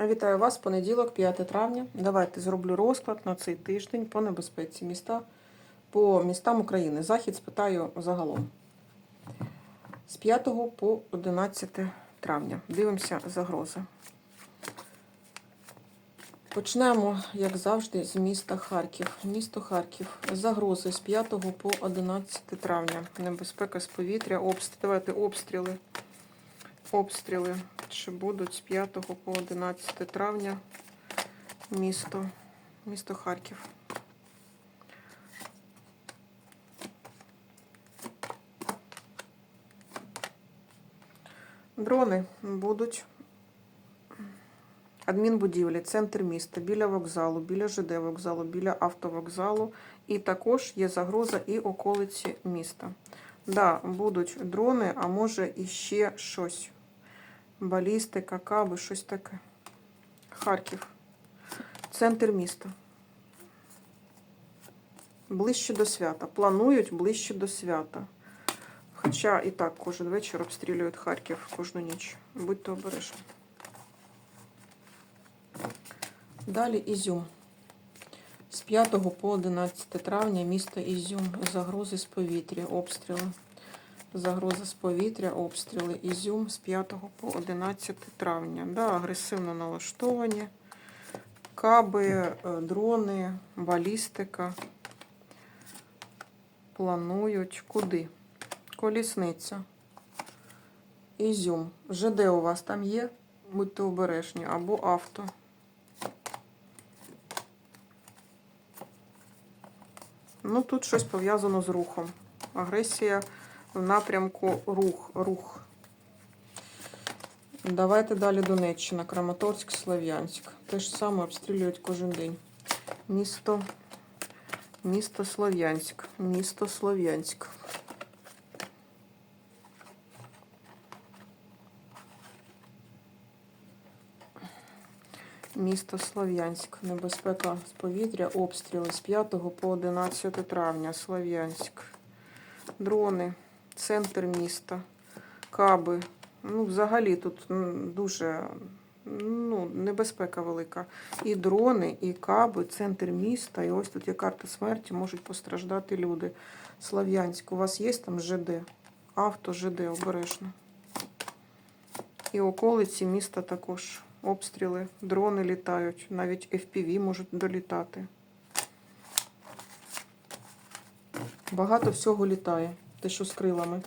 Вітаю вас, понеділок, 5 травня. Давайте зроблю розклад на цей тиждень по небезпеці міста по містам України. Захід спитаю загалом. З 5 по 11 травня. Дивимося загрози. Почнемо, як завжди, з міста Харків. Місто Харків. Загрози з 5 по 11 травня. Небезпека з повітря, обстріли. Обстріли. Обстріли. Чи будуть з 5 по 11 травня місто, місто Харків. Дрони будуть. Адмінбудівлі, центр міста, біля вокзалу, біля ЖД вокзалу, біля автовокзалу. І також є загроза і околиці міста. Да, будуть дрони, а може і ще щось. Балістика, каби, щось таке. Харків. Центр міста. Ближче до свята. Планують ближче до свята. Хоча і так кожен вечір обстрілюють Харків кожну ніч. Будьте обережні. Далі Ізюм. З 5 по 11 травня місто Ізюм. Загрози з повітря, обстріли. Загроза з повітря, обстріли. Ізюм з 5 по 11 травня. Да, агресивно налаштовані. Каби, е, дрони, балістика. Планують куди? Колісниця. Ізюм. ЖД у вас там є? Будьте обережні. Або авто. Ну, тут щось пов'язано з рухом. Агресія в напрямку рух. рух. Давайте далі Донеччина, Краматорськ, Слов'янськ. Те ж саме обстрілюють кожен день. Місто, місто Слов'янськ. Місто Слов'янськ. Місто Слов'янськ. Небезпека з повітря, обстріли з 5 по 11 травня. Слов'янськ. Дрони, центр міста, каби. Ну, взагалі тут дуже ну, небезпека велика. І дрони, і каби, центр міста. І ось тут є карта смерті, можуть постраждати люди. Слов'янськ. У вас є там ЖД? Авто, ЖД, обережно. І околиці міста також обстріли, дрони літають, навіть FPV можуть долітати. Багато всього літає, те, що з крилами.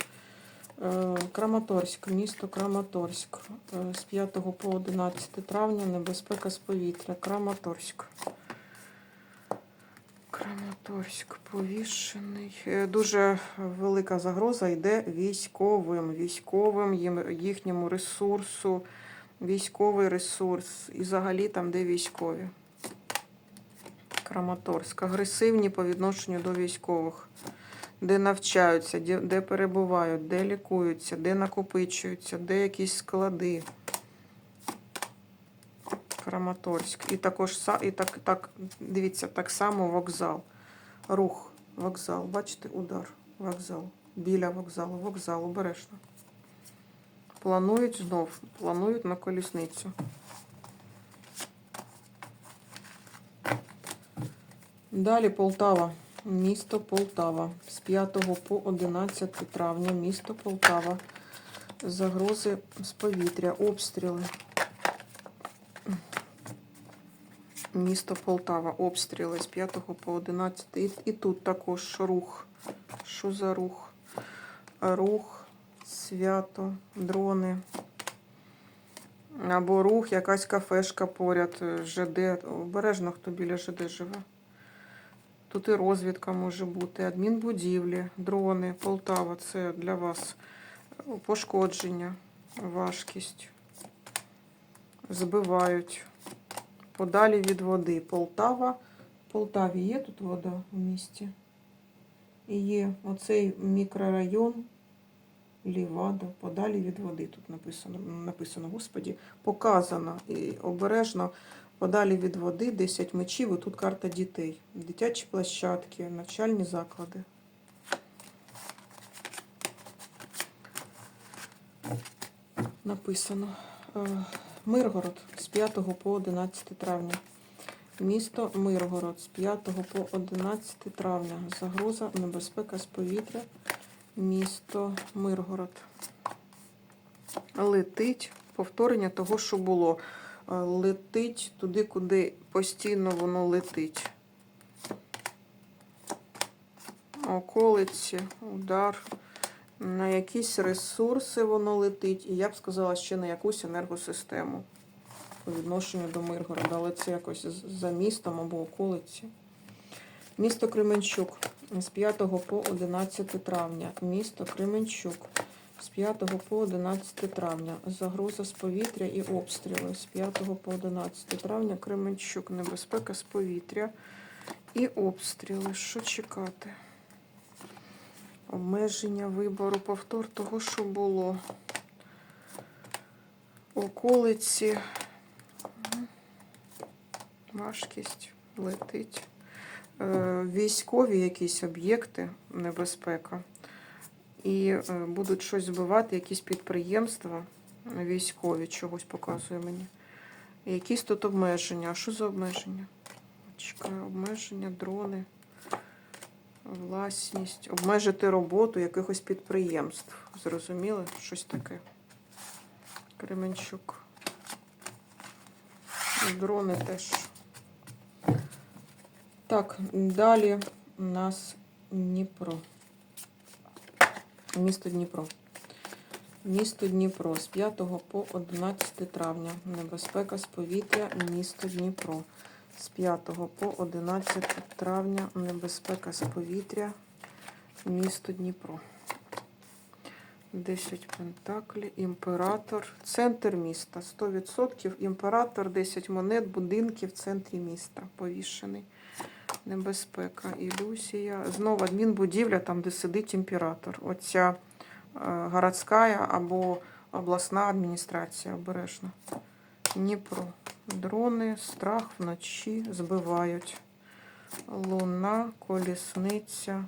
Е, Краматорськ, місто Краматорськ. Е, З 5 по 11 травня небезпека з повітря. Краматорськ. Краматорськ повішений. Е, Дуже велика загроза йде військовим, військовим, їхньому ресурсу, військовий ресурс. І взагалі там, де військові. Краматорськ. Агресивні по відношенню до військових. Де навчаються, де, перебувають, де лікуються, де накопичуються, де якісь склади. Краматорськ. І також і так, так, дивіться, так само вокзал. Рух, вокзал. Бачите, удар. Вокзал. Біля вокзалу. Вокзал, обережно. Планують знов. Планують на колісницю. Далі Полтава. Місто Полтава. З 5 по 11 травня. Місто Полтава. Загрози з повітря, обстріли. Місто Полтава, обстріли з 5 по 11. І, і тут також рух. Що за рух? Рух, свято, дрони. Або рух, якась кафешка поряд, е, ЖД. Обережно, хто біля ЖД живе. Тут і розвідка може бути, адмінбудівлі, дрони, Полтава це для вас пошкодження, важкість. Збивають. Подалі від води. Полтава. В Полтаві є тут вода в місті. І є оцей мікрорайон Лівада, подалі від води. Тут написано, написано, господі, показано і обережно подалі від води, 10 мечів, і тут карта дітей. Дитячі площадки, навчальні заклади. Написано. Е, Миргород з 5 по 11 травня. Місто Миргород з 5 по 11 травня. Загроза, небезпека з повітря. Місто Миргород. Летить повторення того, що було. Е, Летить туди, куди постійно воно летить. Околиці, удар. На якісь ресурси воно летить. І я б сказала, ще на якусь енергосистему по відношенню до Миргорода, але це якось за містом або околиці. Місто Кременчук з 5 по 11 травня. Місто Кременчук з 5 по 11 травня. Загроза з повітря і обстріли з 5 по 11 травня. Кременчук. Небезпека з повітря і обстріли. Що чекати? Обмеження вибору, повтор того, що було. Околиці. Важкість летить. Е, Військові якісь об'єкти, небезпека. І е, будуть щось збивати, якісь підприємства військові, чогось показує мені. Якісь тут обмеження. А що за обмеження? Чекаю, обмеження, дрони власність, обмежити роботу якихось підприємств. Зрозуміли? Щось таке. Кременчук. Дрони теж. Так, далі у нас Дніпро. Місто Дніпро. Місто Дніпро з 5 по 11 травня. Небезпека з повітря. Місто Дніпро. З 5 по 11 травня. Небезпека з повітря. Місто Дніпро. 10 пентаклі. Імператор. Центр міста. 100%. Імператор, 10 монет, будинки в центрі міста. Повішений. Небезпека, ілюзія. Знову адмінбудівля, там, де сидить імператор. Оця е, городська або обласна адміністрація обережно. Дніпро. Дрони, страх вночі збивають. Луна, колісниця.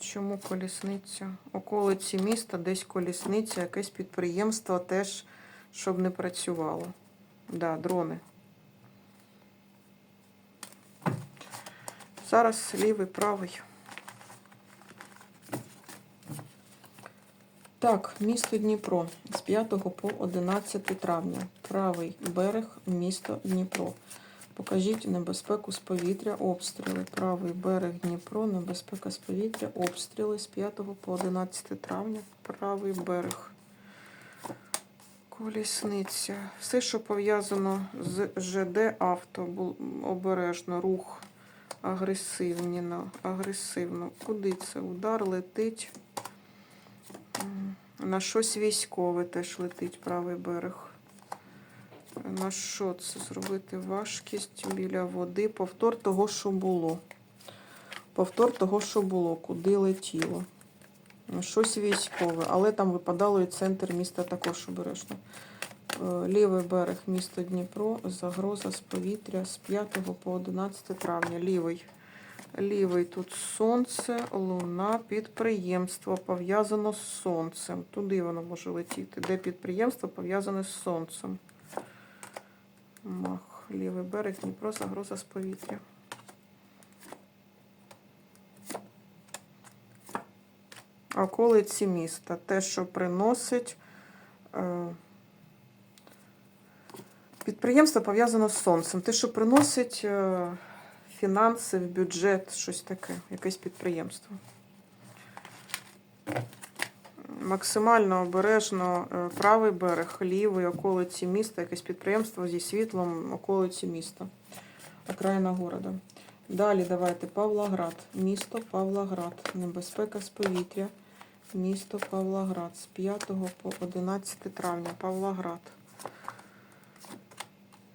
Чому колісниця? Околиці міста, десь колісниця, якесь підприємство теж, щоб не працювало. Да, дрони. Зараз лівий, правий. Так, місто Дніпро з 5 по 11 травня. Правий берег, місто Дніпро. Покажіть небезпеку з повітря, обстріли. Правий берег Дніпро, небезпека з повітря, обстріли з 5 по 11 травня. Правий берег. Колісниця. Все, що пов'язано з ЖД авто, обережно, рух агресивно. агресивно. Куди це? Удар летить. На щось військове теж летить правий берег. На що це зробити? Важкість біля води. Повтор того, що було. Повтор того, що було, куди летіло. Щось військове, але там випадало і центр міста також обережно. Е, Лівий берег місто Дніпро, загроза з повітря з 5 по 11 травня. Лівий. Лівий тут сонце, луна, підприємство пов'язано з сонцем. Туди воно може летіти. Де підприємство пов'язане з сонцем. Мах, лівий берег, Дніпро, загроза з повітря. Околиці міста. Те, що приносить. е, Підприємство пов'язано з сонцем. Те, що приносить е, фінанси в бюджет, щось таке, якесь підприємство. Максимально обережно е, правий берег, лівий, околиці міста, якесь підприємство зі світлом, околиці міста, окраїна города. Далі давайте Павлоград. Місто Павлоград. Небезпека з повітря. Місто Павлоград. З 5 по 11 травня. Павлоград.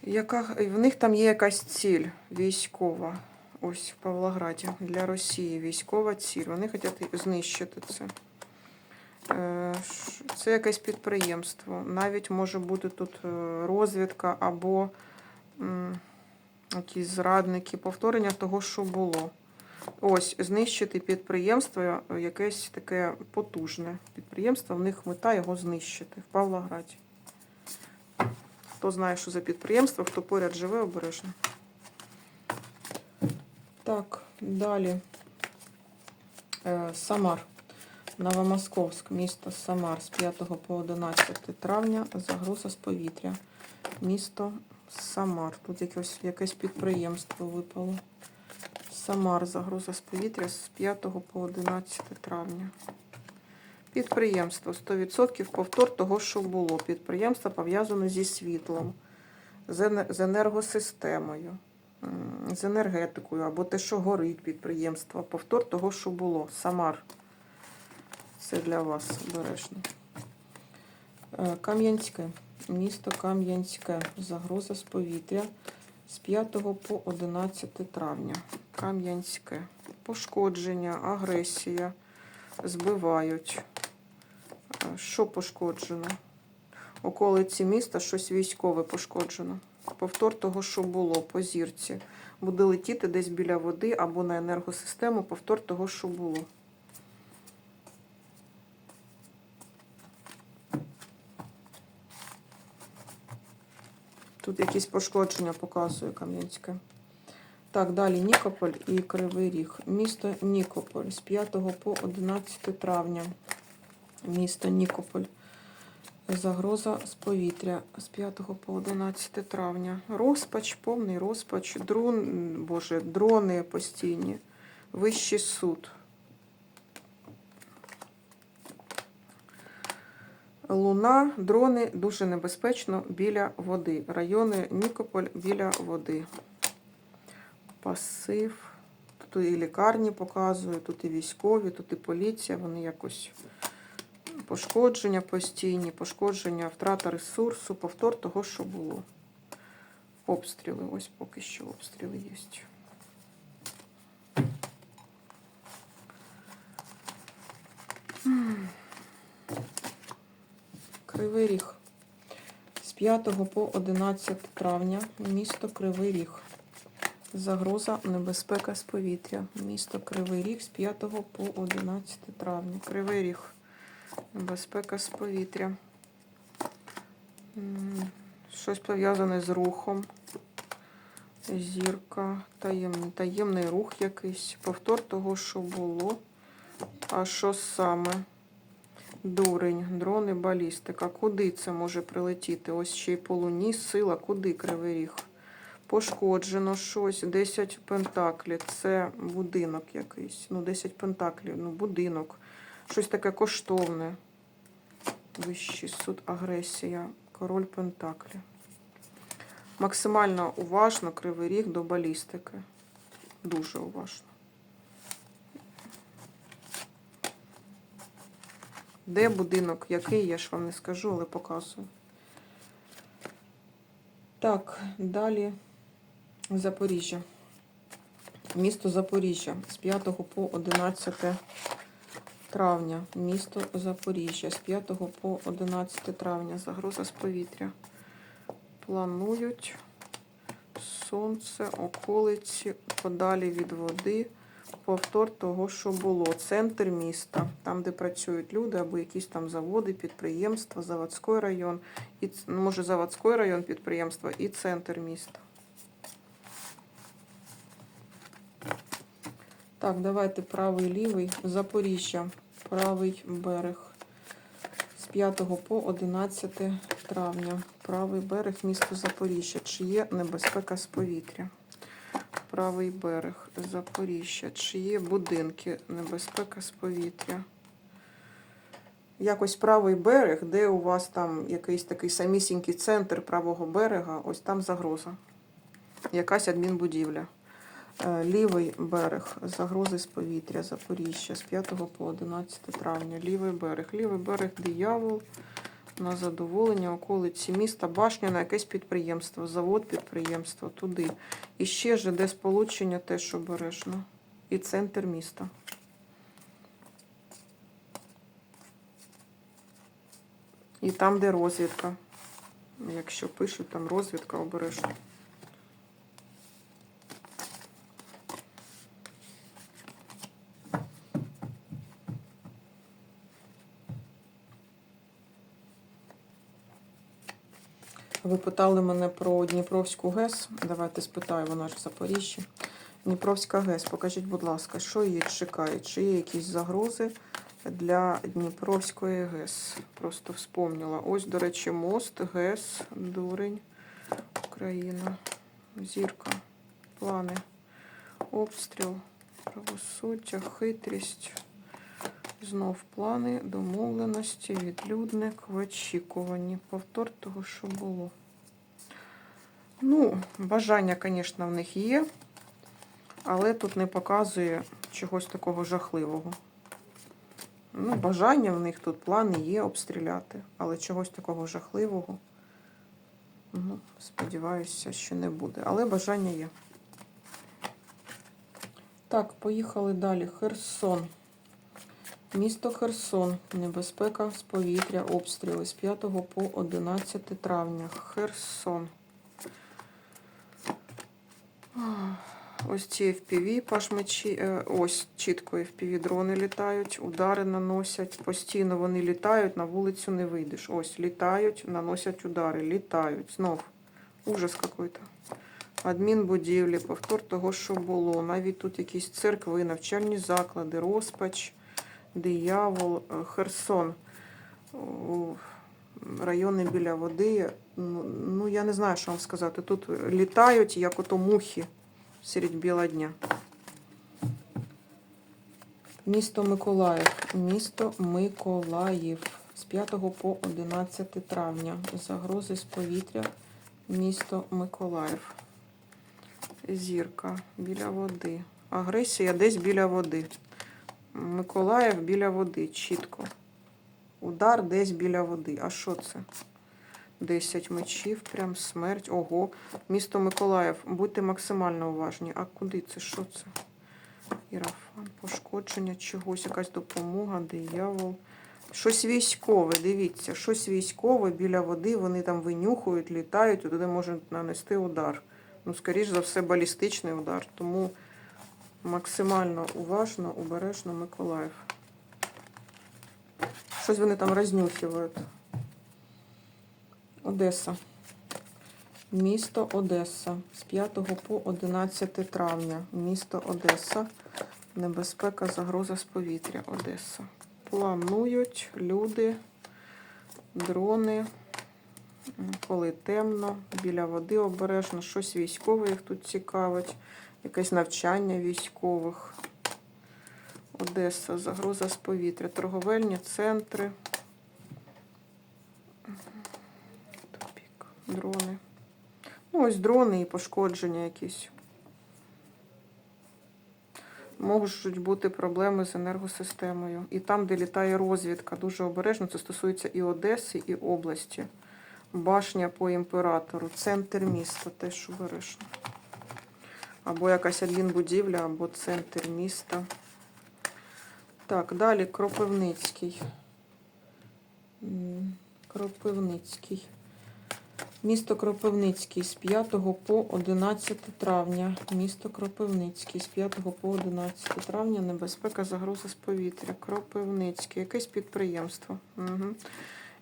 Яка, в них там є якась ціль військова. Ось в Павлограді для Росії військова ціль. Вони хочуть знищити це. Е, Це якесь підприємство. Навіть може бути тут е, розвідка або якісь зрадники, повторення того, що було. Ось, знищити підприємство, е, якесь таке потужне підприємство. В них мета його знищити в Павлограді. Хто знає, що за підприємство, хто поряд живе, обережно. Так, далі. Е, Самар. Новомосковськ, місто Самар з 5 по 11 травня. Загроза з повітря. Місто Самар. Тут якесь, якесь підприємство випало. Самар, загроза з повітря з 5 по 11 травня. Підприємство 100% повтор того, що було. Підприємство пов'язане зі світлом, з енергосистемою, з енергетикою або те, що горить підприємство. Повтор того, що було. Самар. Це для вас обережно. Е, Кам'янське. Місто Кам'янське. Загроза з повітря з 5 по 11 травня. Кам'янське. Пошкодження, агресія. Збивають. Що пошкоджено? Околиці міста щось військове пошкоджено. Повтор того, що було по зірці. Буде летіти десь біля води або на енергосистему. Повтор того, що було. Тут якісь пошкодження показує Кам'янське. Так, далі Нікополь і Кривий Ріг. Місто Нікополь з 5 по 11 травня. Місто Нікополь. Загроза з повітря з 5 по 11 травня. Розпач, повний розпач, дрон, боже, дрони постійні, вищий суд. Луна, дрони дуже небезпечно біля води. Райони Нікополь біля води. Пасив. Тут і лікарні показує, тут і військові, тут і поліція. Вони якось пошкодження постійні, пошкодження, втрата ресурсу, повтор того, що було. Обстріли. Ось поки що обстріли є. Кривий Ріг. З 5 по 11 травня місто Кривий Ріг. Загроза небезпека з повітря. Місто Кривий Ріг з 5 по 11 травня. Кривий Ріг. Небезпека з повітря. Щось пов'язане з рухом. Зірка, таємний, таємний рух якийсь. Повтор того, що було. А що саме? Дурень, дрони, балістика. Куди це може прилетіти? Ось ще й по луні сила. Куди кривий ріг? Пошкоджено щось. 10 пентаклів. Це будинок якийсь. Ну, 10 пентаклів, ну, будинок. Щось таке коштовне. Вищий суд, агресія. Король пентаклів. Максимально уважно кривий ріг до балістики. Дуже уважно. Де будинок, який, я ж вам не скажу, але показую. Так, далі Запоріжжя. Місто Запоріжжя з 5 по 11 травня. Місто Запоріжжя з 5 по 11 травня. Загроза з повітря. Планують сонце, околиці, подалі від води. Повтор того, що було. Центр міста, там, де працюють люди, або якісь там заводи, підприємства, заводський район, і ну, може заводський район підприємства і центр міста. Так, давайте правий, лівий. Запоріжжя, правий берег. З 5 по 11 травня. Правий берег, місто Запоріжжя. Чи є небезпека з повітря? Правий берег Запоріжжя. Чи є будинки, небезпека з повітря? Якось правий берег, де у вас там якийсь такий самісінький центр правого берега, ось там загроза. Якась адмінбудівля. Е, Лівий берег, загрози з повітря, Запоріжжя з 5 по 11 травня. Лівий берег. Лівий берег диявол на задоволення околиці міста, башня на якесь підприємство, завод, підприємство, туди. І ще ж де сполучення теж обережно. І центр міста. І там, де розвідка. Якщо пишуть, там розвідка обережно. Ви питали мене про Дніпровську ГЕС. Давайте спитаю, вона ж в Запоріжжі. Дніпровська ГЕС, покажіть, будь ласка, що її чекає? Чи є якісь загрози для Дніпровської ГЕС? Просто вспомнила. Ось, до речі, мост, ГЕС, дурень, Україна, зірка, плани, обстріл, правосуддя, хитрість. Знов плани, домовленості, відлюдник в очікуванні. Повтор того, що було. Ну, бажання, звісно, в них є, але тут не показує чогось такого жахливого. Ну, бажання в них тут, плани є обстріляти, але чогось такого жахливого, ну, сподіваюся, що не буде. Але бажання є. Так, поїхали далі. Херсон. Місто Херсон. Небезпека з повітря, обстріли з 5 по 11 травня. Херсон. Ось ці FPV пашмачі, е, ось чітко FPV дрони літають, удари наносять. Постійно вони літають, на вулицю не вийдеш. Ось літають, наносять удари, літають. Знов. Ужас какой-то. Адмінбудівлі, повтор того, що було. Навіть тут якісь церкви, навчальні заклади, розпач, диявол, е, Херсон. Райони біля води. Ну, я не знаю, що вам сказати. Тут літають, як ото мухи серед біла дня. Місто Миколаїв. Місто Миколаїв. З 5 по 11 травня. Загрози з повітря. Місто Миколаїв. Зірка біля води. Агресія десь біля води. Миколаїв біля води. Чітко. Удар десь біля води. А що це? 10 мечів, прям смерть. Ого. Місто Миколаїв. Будьте максимально уважні. А куди це? Що це? Ірафан, пошкодження чогось, якась допомога, диявол. Щось військове, дивіться, щось військове біля води, вони там винюхують, літають, і туди можуть нанести удар. Ну, скоріш за все, балістичний удар. Тому максимально уважно, обережно Миколаїв. Щось вони там рознюхивають. Одеса. Місто Одеса. З 5 по 11 травня. Місто Одеса. Небезпека, загроза з повітря. Одеса. Планують люди, дрони. Коли темно, біля води обережно, щось військове їх тут цікавить, якесь навчання військових. Одеса, загроза з повітря, торговельні центри. Дрони. Ну, ось дрони і пошкодження якісь. Можуть бути проблеми з енергосистемою. І там, де літає розвідка, дуже обережно. Це стосується і Одеси, і області. Башня по імператору, центр міста теж обережно. Або якась адмінбудівля, або центр міста. Так, далі Кропивницький. Кропивницький. Місто Кропивницький з 5 по 11 травня. Місто Кропивницький з 5 по 11 травня. Небезпека, загроза з повітря. Кропивницький. Якесь підприємство. Угу.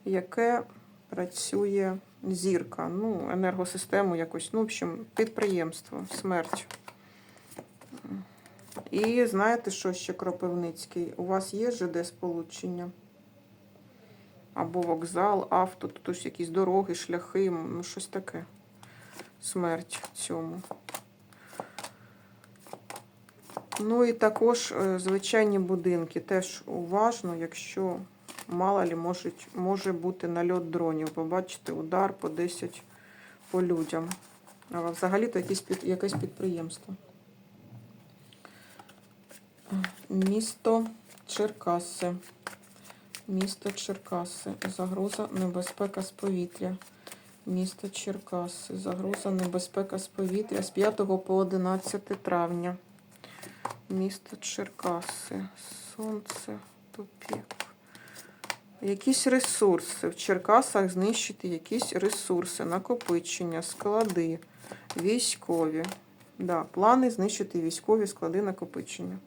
Яке працює зірка. Ну, енергосистему якось. Ну, в общем, підприємство. Смерть. І знаєте, що ще Кропивницький? У вас є ЖД сполучення? Або вокзал, авто, тут ось якісь дороги, шляхи, ну щось таке. Смерть цьому. Ну і також е, звичайні будинки. Теж уважно, якщо мало лі може, може бути нальот дронів. Побачите, удар по 10 по людям. А взагалі-то якесь підприємство. Місто Черкаси. Місто Черкаси. Загроза небезпека з повітря. Місто Черкаси. Загроза небезпека з повітря з 5 по 11 травня. Місто Черкаси. Сонце. Тупік. Якісь ресурси. В Черкасах знищити якісь ресурси, накопичення, склади, військові. Да, плани знищити військові склади накопичення.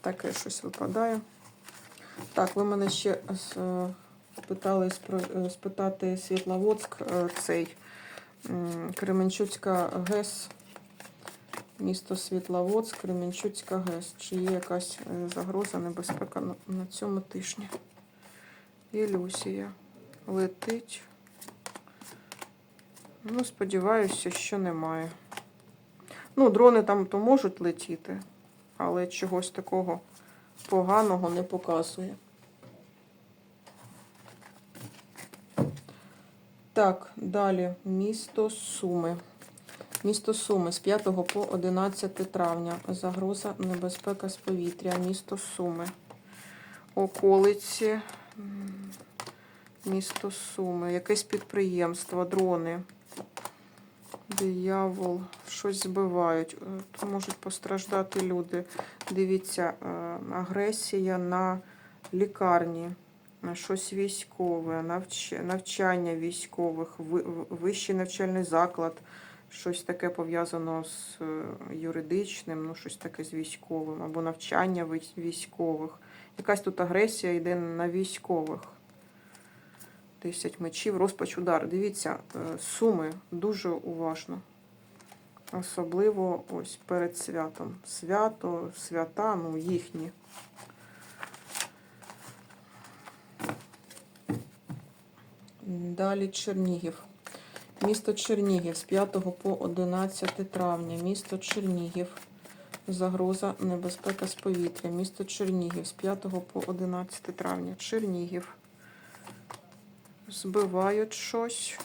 Таке щось випадає. Так, ви мене ще е, Спитали е, спитати Світловодськ е, цей Кременчуцька ГЕС. Місто Світловодськ, Кременчуцька ГЕС. Чи є якась е, загроза, небезпека на, цьому тижні? Ілюзія. Летить. Ну, сподіваюся, що немає. Ну, дрони там то можуть летіти, але чогось такого поганого не показує. Так, далі місто Суми. Місто Суми з 5 по 11 травня. Загроза небезпека з повітря. Місто Суми. Околиці. Місто Суми. Якесь підприємство, дрони. Диявол. Щось збивають. Е, можуть постраждати люди. Дивіться, е, агресія на лікарні. Щось військове, навч... навчання військових, вищий навчальний заклад, щось таке пов'язано з е, юридичним, ну щось таке з військовим, або навчання військових. Якась тут агресія йде на військових. Десять мечів, розпач удар. Дивіться, е, суми дуже уважно. Особливо ось перед святом. Свято, свята, ну їхні. Далі Чернігів. Місто Чернігів з 5 по 11 травня. Місто Чернігів. Загроза небезпека з повітря. Місто Чернігів з 5 по 11 травня. Чернігів. Збивають щось.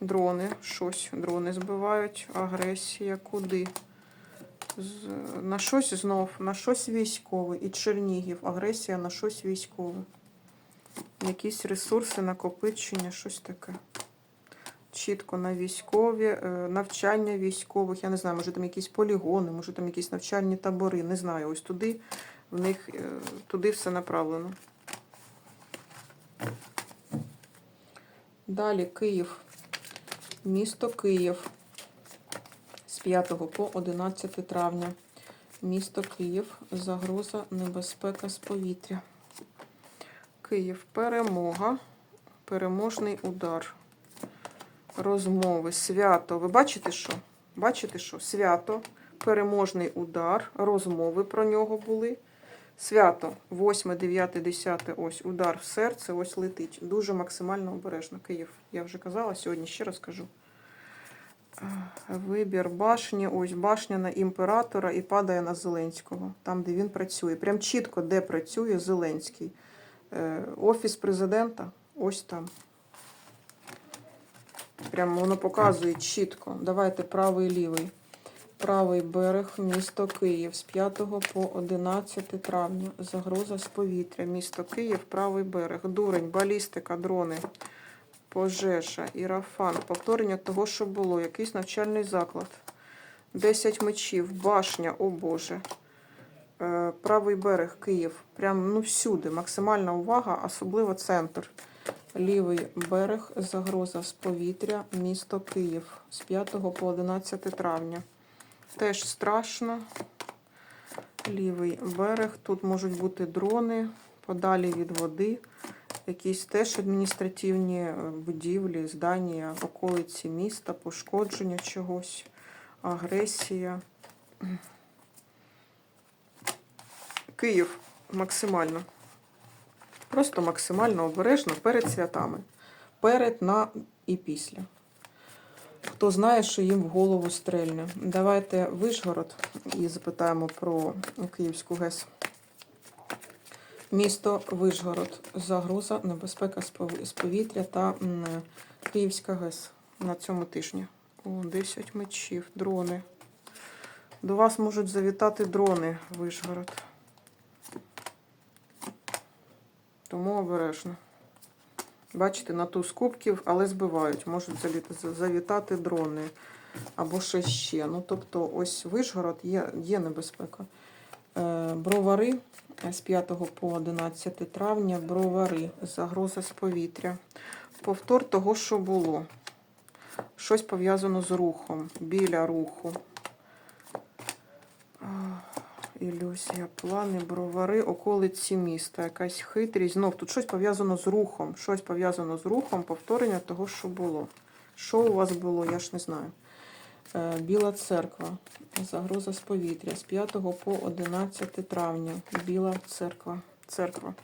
Дрони, щось. Дрони збивають. Агресія. Куди? На щось знов, на щось військове. І Чернігів. Агресія на щось військове. Якісь ресурси, накопичення, щось таке. Чітко на військові, е, навчання військових. Я не знаю, може там якісь полігони, може там якісь навчальні табори. Не знаю. Ось туди в них е, туди все направлено. Далі Київ. Місто Київ з 5 по 11 травня. Місто Київ. Загроза, небезпека з повітря. Київ. Перемога. Переможний удар. Розмови. Свято. Ви бачите що? Бачите що? Свято. Переможний удар. Розмови про нього були. Свято. 8, 9, 10. Ось удар в серце. Ось летить. Дуже максимально обережно. Київ. Я вже казала, сьогодні ще раз кажу. Вибір башні. Ось башня на імператора і падає на Зеленського. Там, де він працює. Прям чітко, де працює Зеленський. Е, Офіс президента ось там. Прямо воно показує чітко. Давайте правий лівий. Правий берег, місто Київ з 5 по 11 травня. Загроза з повітря. Місто Київ, правий берег. Дурень, балістика, дрони, пожежа, ірафан. Повторення того, що було. Якийсь навчальний заклад. 10 мечів, башня, о Боже. Е, Правий берег, Київ. Прям ну всюди. Максимальна увага, особливо центр. Лівий берег, загроза з повітря, місто Київ з 5 по 11 травня. Теж страшно. Лівий берег. Тут можуть бути дрони подалі від води. Якісь теж адміністративні е, будівлі, здання, околиці міста, пошкодження чогось, агресія. Київ максимально. Просто максимально обережно перед святами. Перед, на і після. Хто знає, що їм в голову стрельне. Давайте Вишгород і запитаємо про Київську ГЕС. Місто Вишгород. Загроза, небезпека з повітря та Київська ГЕС на цьому тижні. О, 10 мечів, дрони. До вас можуть завітати дрони, Вишгород. Тому обережно. Бачите, на туз кубків, але збивають. Можуть завітати дрони або щось ще. Ну, тобто, ось Вишгород є, є небезпека. Е, Бровари з 5 по 11 травня. Бровари. Загроза з повітря. Повтор того, що було. Щось пов'язано з рухом, біля руху. Ілюзія, плани, бровари, околиці міста. Якась хитрість. Знов тут щось пов'язано з рухом. Щось пов'язано з рухом, повторення того, що було. Що у вас було, я ж не знаю. Е, Біла церква. Загроза з повітря. З 5 по 11 травня. Біла церква. Церква.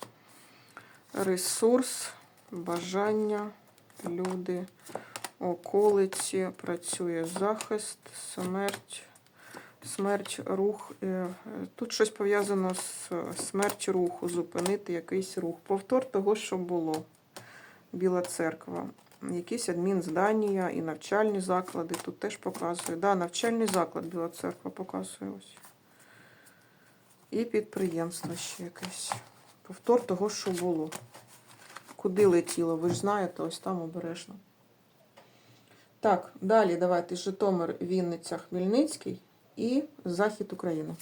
Ресурс, бажання, люди, околиці, працює захист, смерть. Смерть, рух. е, е, Тут щось пов'язано з смерть руху, зупинити якийсь рух. Повтор того, що було. Біла церква. Якісь адмінздання і навчальні заклади. Тут теж показує. Да, навчальний заклад Біла церква показує ось. І підприємство ще якесь. Повтор того, що було. Куди летіло, ви ж знаєте, ось там обережно. Так, далі давайте Житомир, Вінниця, Хмельницький і Захід України.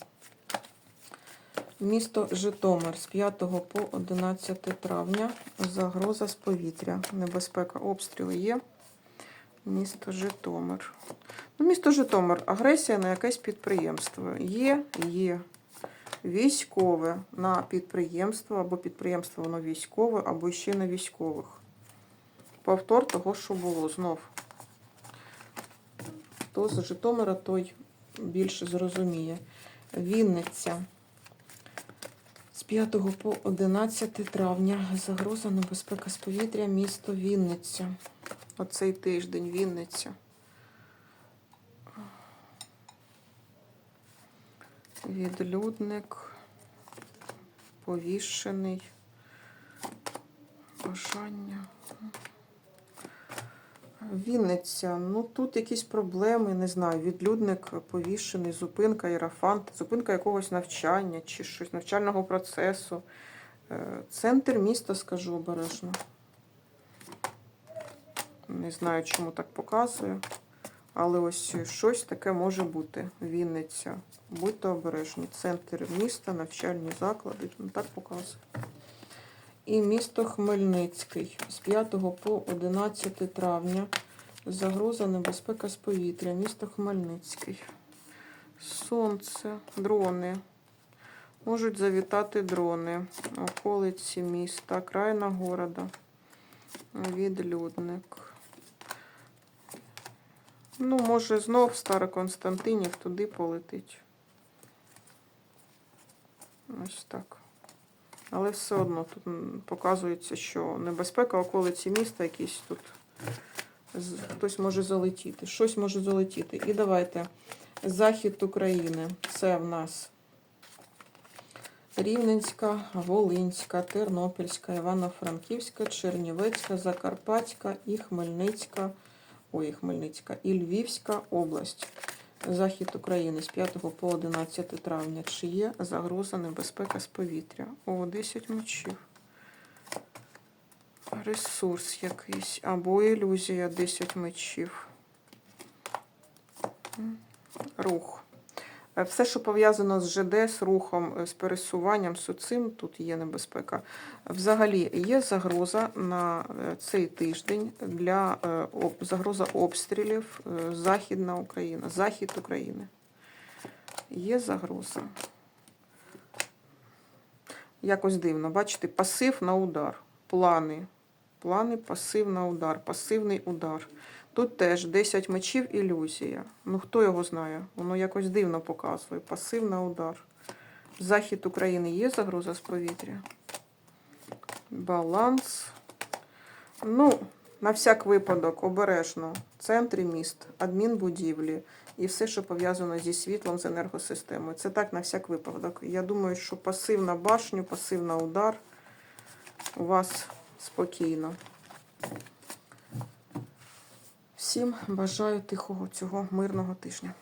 Місто Житомир з 5 по 11 травня. Загроза з повітря. Небезпека обстріли є. Місто Житомир. Ну, місто Житомир. Агресія на якесь підприємство. Є, є. Військове на підприємство, або підприємство воно військове, або ще на військових. Повтор того, що було знов. Хто з Житомира, той більше зрозуміє. Вінниця. З 5 по 11 травня загроза небезпека з повітря, місто Вінниця. Оцей тиждень Вінниця. Відлюдник, повішений, бажання. Вінниця, ну тут якісь проблеми, не знаю. Відлюдник повішений, зупинка, ірафант, зупинка якогось навчання чи щось навчального процесу. Е, Центр міста, скажу обережно. Не знаю, чому так показую. Але ось щось таке може бути. Вінниця. Будьте обережні. Центр міста, навчальні заклади. Ну, так показує. І місто Хмельницький з 5 по 11 травня. Загроза небезпека з повітря. Місто Хмельницький. Сонце, дрони. Можуть завітати дрони. Околиці міста, крайна города. Відлюдник. Ну, може, знов Староконстантинів туди полетить. Ось так. Але все одно тут показується, що небезпека околиці міста якісь тут. Хтось може залетіти. Щось може залетіти. І давайте. Захід України. Це в нас Рівненська, Волинська, Тернопільська, Івано-Франківська, Чернівецька, Закарпатська і Хмельницька. Ой, Хмельницька і Львівська область. Захід України з 5 по 11 травня. Чи є загроза небезпека з повітря? О, 10 мечів. Ресурс якийсь. Або ілюзія 10 мечів. Рух. Е, Все, що пов'язано з ЖД, з рухом, е, з пересуванням, з цим, тут є небезпека. Взагалі є загроза на е, цей тиждень для загроза обстрілів Західна Україна, Захід України. Є загроза. Якось дивно, бачите, пасив на удар. Плани. Плани, пасив на удар, пасивний удар. Тут теж 10 мечів ілюзія. Ну хто його знає? Воно якось дивно показує. Пасив на удар. Захід України є загроза з повітря. Баланс. Ну, на всяк випадок, обережно. Центрі міст, адмінбудівлі і все, що пов'язано зі світлом, з енергосистемою. Це так на всяк випадок. Я думаю, що пасив на башню, пасив на удар у вас спокійно. Всім бажаю тихого цього мирного тижня.